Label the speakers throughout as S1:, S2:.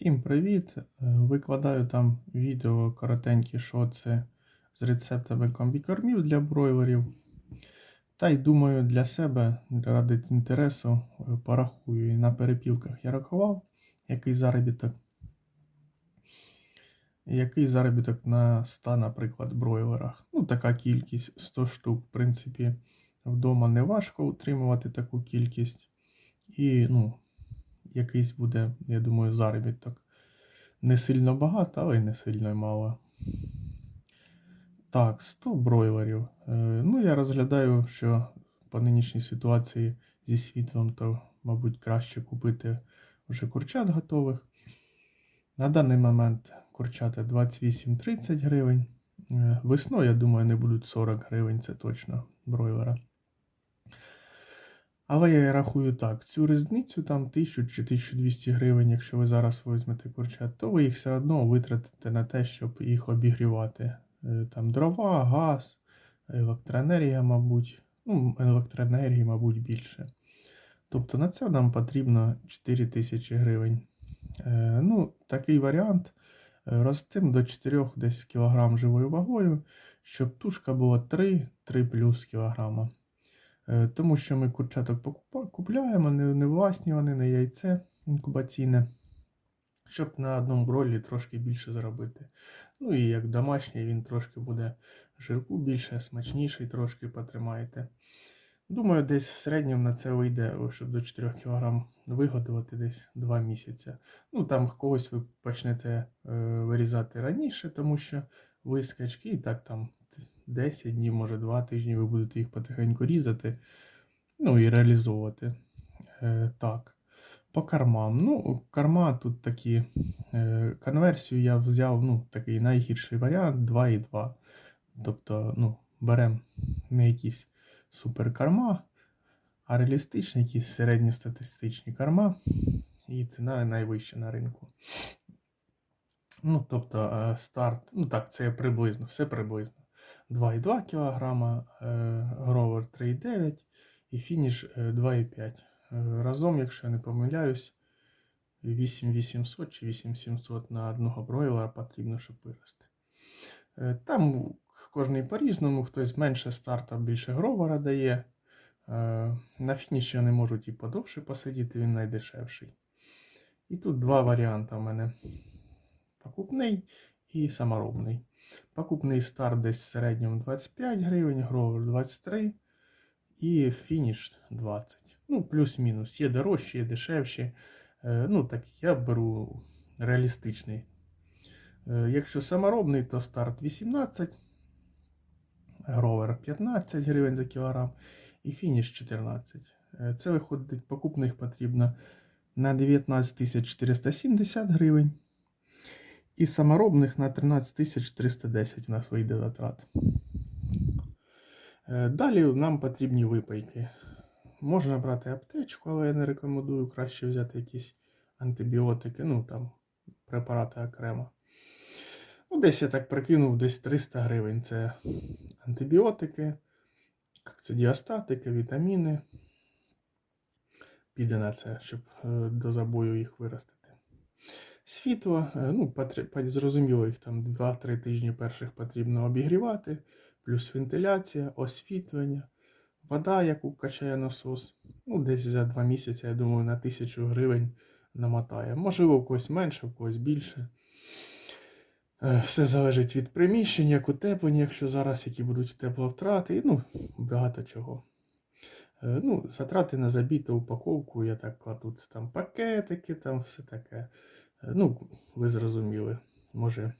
S1: Всім привіт! Е, Викладаю там відео коротенькі шоци з рецептами комбікормів для бройлерів. Та й думаю для себе, ради інтересу, е, порахую. І на перепілках я рахував, який заробіток. Який заробіток на 100, наприклад, бройлерах. Ну, така кількість 100 штук. В принципі, вдома не важко утримувати таку кількість. І, ну, якийсь буде, я думаю, заробіток. Не сильно багато, але й не сильно мало. Так, 100 бройлерів. Е, Ну, я розглядаю, що по нинішній ситуації зі світлом, то, мабуть, краще купити вже курчат готових. На даний момент курчата 28-30 гривень. Е, Весною, я думаю, не будуть 40 гривень, це точно бройлера. Але я рахую так: цю різницю там 1000 чи 1200 гривень, якщо ви зараз візьмете курчат, то ви їх все одно витратите на те, щоб їх обігрівати. Е, Там дрова, газ, електроенергія, мабуть. Ну, електроенергії, мабуть, більше. Тобто на це нам потрібно 4000 гривень. Е, Ну, такий варіант. Е, Ростим до 4 десь кілограм живою вагою, щоб тушка була 3-3 плюс кілограма. Е, Тому що ми курчаток купляємо, не, не власні вони, не яйце інкубаційне, щоб на одному бролі трошки більше заробити. Ну і як домашній він трошки буде жирку більше, смачніший трошки потримаєте. Думаю, десь в середньому на це вийде, щоб до 4 кг виготовити десь 2 місяці. Ну там когось ви почнете е, вирізати раніше, тому що ви скачки і так там 10 днів, може 2 тижні ви будете їх потихеньку різати, ну і реалізовувати. Е, так. По кормам. Ну, корма тут такі. Е, конверсію я взяв ну, такий найгірший варіант 2,2. Тобто, ну, беремо не якісь суперкорма, а реалістичні, якісь середньостатистичні корма. І ціна найвища на ринку. Ну, тобто, е, старт, ну так, це приблизно, все приблизно. 2,2 кг, гровер 3,9 і фініш е, 2,5. Е, Разом, якщо я не помиляюсь, 8800 чи 8700 на одного бройлера потрібно, щоб вирости. Е, Там кожний по-різному, хтось менше старта, більше гровера дає. Е, На фініші вони можуть і подовше посидіти, він найдешевший. І тут два варіанти у мене: покупний і саморобний. Покупний старт десь в середньому 25 гривень, гровер 23 і фініш 20. Ну, плюс-мінус. Є дорожчі, є дешевші. Е, Ну, так я беру реалістичний. Е, Якщо саморобний, то старт 18, гровер 15 гривень за кілограм і фініш 14. Е, Це виходить, покупних потрібно на 19 470 гривень. І саморобних на 13 310 у нас вийде затрат. Е, Далі нам потрібні випайки. Можна брати аптечку, але я не рекомендую краще взяти якісь антибіотики, ну там препарати окремо. Ну, десь я так прикинув, десь 300 гривень. Це антибіотики, це діастатики, вітаміни. Піде на це, щоб е, до забою їх виростити. Світло, е, ну, зрозуміло, їх там 2-3 тижні перших потрібно обігрівати, плюс вентиляція, освітлення, вода, яку качає насос. Ну, десь за 2 місяці, я думаю, на 1000 гривень намотає. Можливо, у когось менше, у когось більше. Е, Все залежить від приміщень, як утеплення, якщо зараз які будуть тепловтрати, і ну, багато чого. Е, Ну, затрати на забіту упаковку, я так кладу там пакетики, там все таке. Е, Ну, ви зрозуміли, може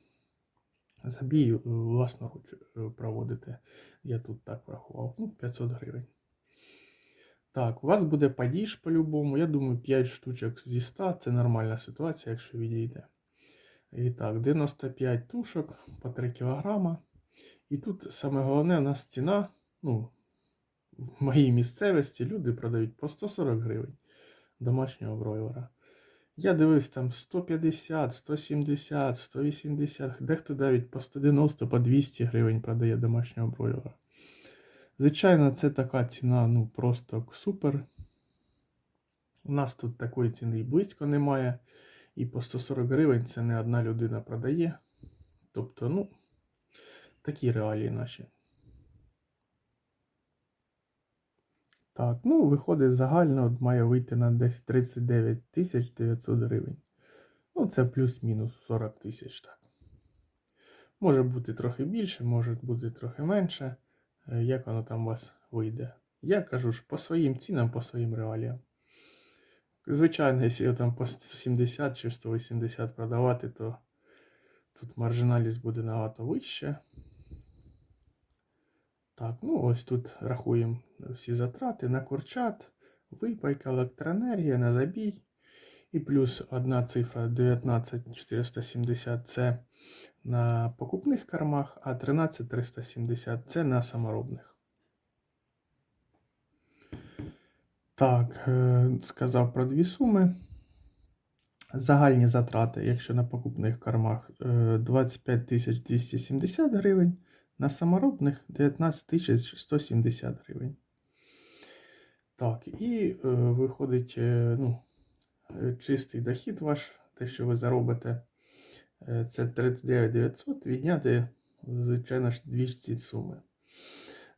S1: забій е, власноруч е, проводити. Я тут так врахував. Ну, 500 гривень. Так, у вас буде падіж по-любому. Я думаю, 5 штучок зі 100 це нормальна ситуація, якщо відійде. І так, 95 тушок по 3 кг. І тут саме головне у нас ціна. Ну, в моїй місцевості люди продають по 140 гривень домашнього бройлера. Я дивився там 150, 170, 180, дехто навіть по 190, по 200 гривень продає домашнього бройлера. Звичайно, це така ціна, ну просто супер. У нас тут такої ціни і близько немає. І по 140 гривень це не одна людина продає. Тобто, ну, такі реалії наші. Так, ну, виходить загально, має вийти на десь 39 тисяч 900 гривень. Ну, це плюс-мінус 40 тисяч, так. Може бути трохи більше, може бути трохи менше. Е, Як воно там у вас вийде? Я кажу ж по своїм цінам, по своїм реаліям. Звичайно, якщо його там по 170 чи 180 продавати, то тут маржиналість буде набагато вище. Так, ну ось тут рахуємо всі затрати на курчат, випайка, електроенергія, на забій. І плюс одна цифра 19470 це на покупних кормах, а 13370 це на саморобних. Так, е, сказав про дві суми. Загальні затрати, якщо на покупних кормах е, 25 270 гривень, на саморобних 19 170 гривень. Так, і е, виходить е, ну, е, чистий дохід ваш, те, що ви заробите, е, це 39 900 відняти, звичайно ж, дві ці суми.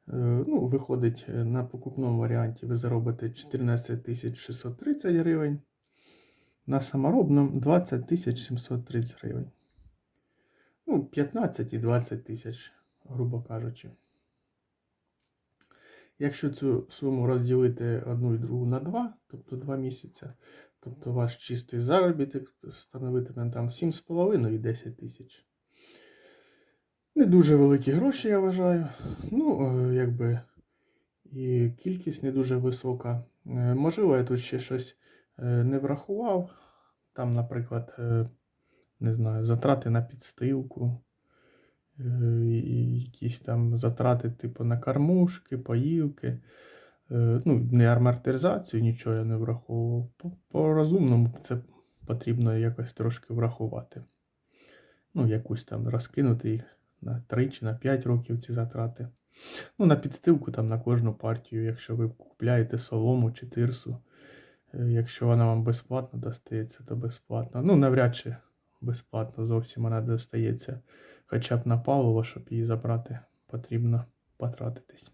S1: Е, Ну, виходить, е, на покупному варіанті ви заробите 14 630 гривень, на саморобному 20 730 гривень. Ну, 15 і 20 тисяч, грубо кажучи. Якщо цю суму розділити одну і другу на 2, тобто 2 місяці, тобто ваш чистий заробіток становитиме там 7,5 і 10 тисяч. Не дуже великі гроші, я вважаю. Ну, е, якби і кількість не дуже висока. Е, Можливо, я тут ще щось е, не врахував. Там, наприклад, не знаю, затрати на підстилку, якісь там затрати, типу, на кормушки, поїлки. Е, Ну, не амортизацію, нічого я не враховував. По, по розумному це потрібно якось трошки врахувати. Ну, якусь там розкинути їх на 3 чи на 5 років ці затрати. Ну, на підстилку там на кожну партію, якщо ви купляєте солому чи тирсу. Е, Якщо вона вам безплатно достається, то безплатно. Ну, навряд чи безплатно зовсім вона достається. Хоча б на паливо, щоб її забрати, потрібно потратитись.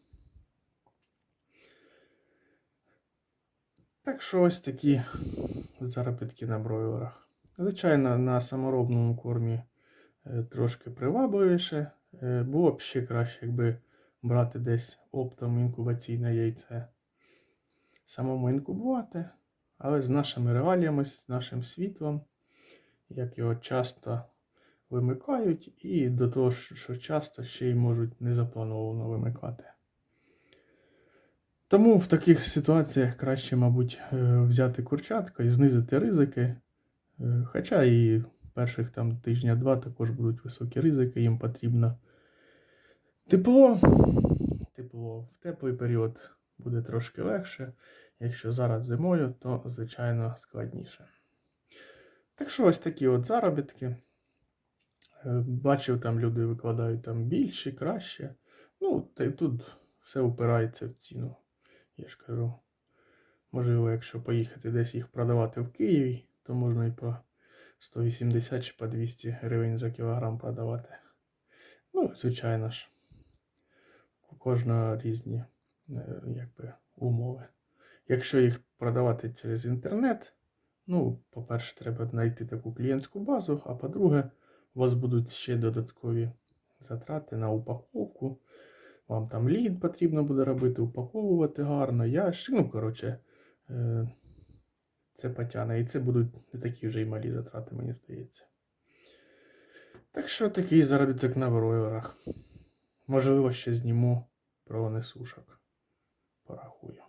S1: Так що ось такі заробітки на бройлерах. Звичайно, на саморобному кормі е, трошки привабливіше. Е, Було б ще краще, якби брати десь оптом інкубаційне яйце. Самому інкубувати, але з нашими реаліями, з нашим світлом, як його часто вимикають, і до того, що часто ще й можуть незаплановано вимикати. Тому в таких ситуаціях краще, мабуть, е, взяти курчатка і знизити ризики. Е, Хоча і перших там тижня-два також будуть високі ризики, їм потрібно тепло. Тепло. В теплий період буде трошки легше. Якщо зараз зимою, то звичайно складніше. Так що ось такі от заробітки. Е, Бачив, там люди викладають там більше, краще. Ну, та й тут все упирається в ціну. Я ж кажу. Можливо, якщо поїхати десь їх продавати в Києві, то можна і по 180 чи по 200 гривень за кілограм продавати. Ну, звичайно ж, у кожного різні е, якби, умови. Якщо їх продавати через інтернет, ну, по-перше, треба знайти таку клієнтську базу, а по-друге, у вас будуть ще додаткові затрати на упаковку. Вам там лід потрібно буде робити, упаковувати гарно, ящик. Ну, коротше, е, це потягне. І це будуть не такі вже й малі затрати, мені здається. Так що такий заробіток на бройлерах. Можливо, ще зніму про несушок. Порахую.